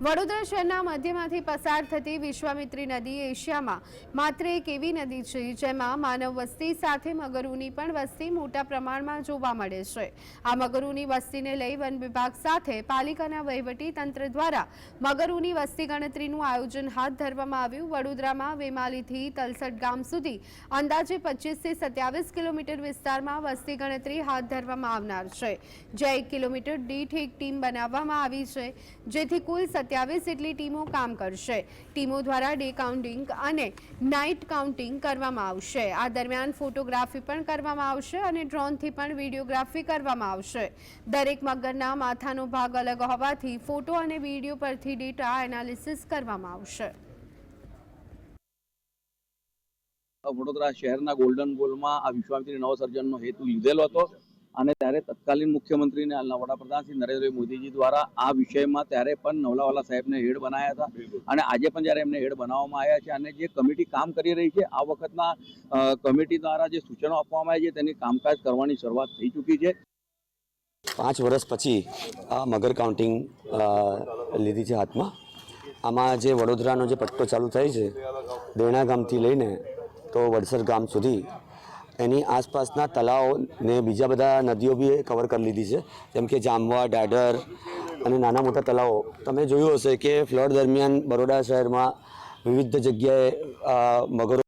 વડોદરા શહેરના મધ્યમાંથી પસાર થતી વિશ્વામિત્રી નદી એશિયામાં માત્ર એક એવી નદી છે જેમાં માનવ વસ્તી સાથે મગરોની પણ વસ્તી મોટા પ્રમાણમાં જોવા મળે છે. આ મગરોની વસ્તીને લઈ વન વિભાગ સાથે પાલિકાના વહીવટી તંત્ર દ્વારા મગરોની વસ્તી ગણતરીનું આયોજન હાથ ધરવામાં આવ્યું. વડોદરામાં વેમાલીથી તલસટ ગામ સુધી અંદાજે પચીસથી સત્યાવીસ કિલોમીટર વિસ્તારમાં વસ્તી ગણતરી હાથ ધરવામાં આવનાર છે. જ્યાં એક કિલોમીટર દીઠ એક ટીમ બનાવવામાં આવી છે, જેથી કુલ સત્યાવીસ જેટલી ટીમો કામ કરશે. ટીમો દ્વારા ડે કાઉન્ટિંગ અને નાઇટ કાઉન્ટિંગ કરવામાં આવશે. આ દરમિયાન ફોટોગ્રાફી પણ કરવામાં આવશે અને ડ્રોનથી પણ વિડીયોગ્રાફી કરવામાં આવશે. દરેક મગરના માથાનો ભાગ અલગ હોવાથી ફોટો અને વીડિયો પરથી ડેટા એનાલિસિસ કરવામાં આવશે. વડોદરા શહેરના ગોલ્ડન ગોલમાં આ વિશ્વામિત્રી નવસર્જનનો હેતુ લીધેલો હતો. અને ત્યારે તત્કાલીન મુખ્યમંત્રીને હાલના વડાપ્રધાન શ્રી નરેન્દ્રભાઈ મોદીજી દ્વારા આ વિષયમાં ત્યારે પણ નવલાવાલા સાહેબને હેડ બનાવ્યા હતા. અને આજે પણ જ્યારે એમને હેડ બનાવવામાં આવ્યા છે અને જે કમિટી કામ કરી રહી છે આ વખતના કમિટી દ્વારા જે સૂચનો આપવામાં આવ્યા છે તેની કામકાજ કરવાની શરૂઆત થઈ ચૂકી છે. પાંચ વર્ષ પછી આ મગર કાઉન્ટિંગ અ, લીધી છે હાથમાં. આમાં જે વડોદરાનો જે પટ્ટો ચાલુ થાય છે દેણા ગામથી લઈને તો વડસર ગામ સુધી એની આસપાસના તળાવ ને બીજા બધા નદીઓ બી કવર કરી લીધી છે. જેમ કે જામવા ડાઢર અને નાના મોટા તળાવો. તમે જોયું હશે કે ફ્લડ દરમિયાન બરોડા શહેરમાં વિવિધ જગ્યાએ મગરો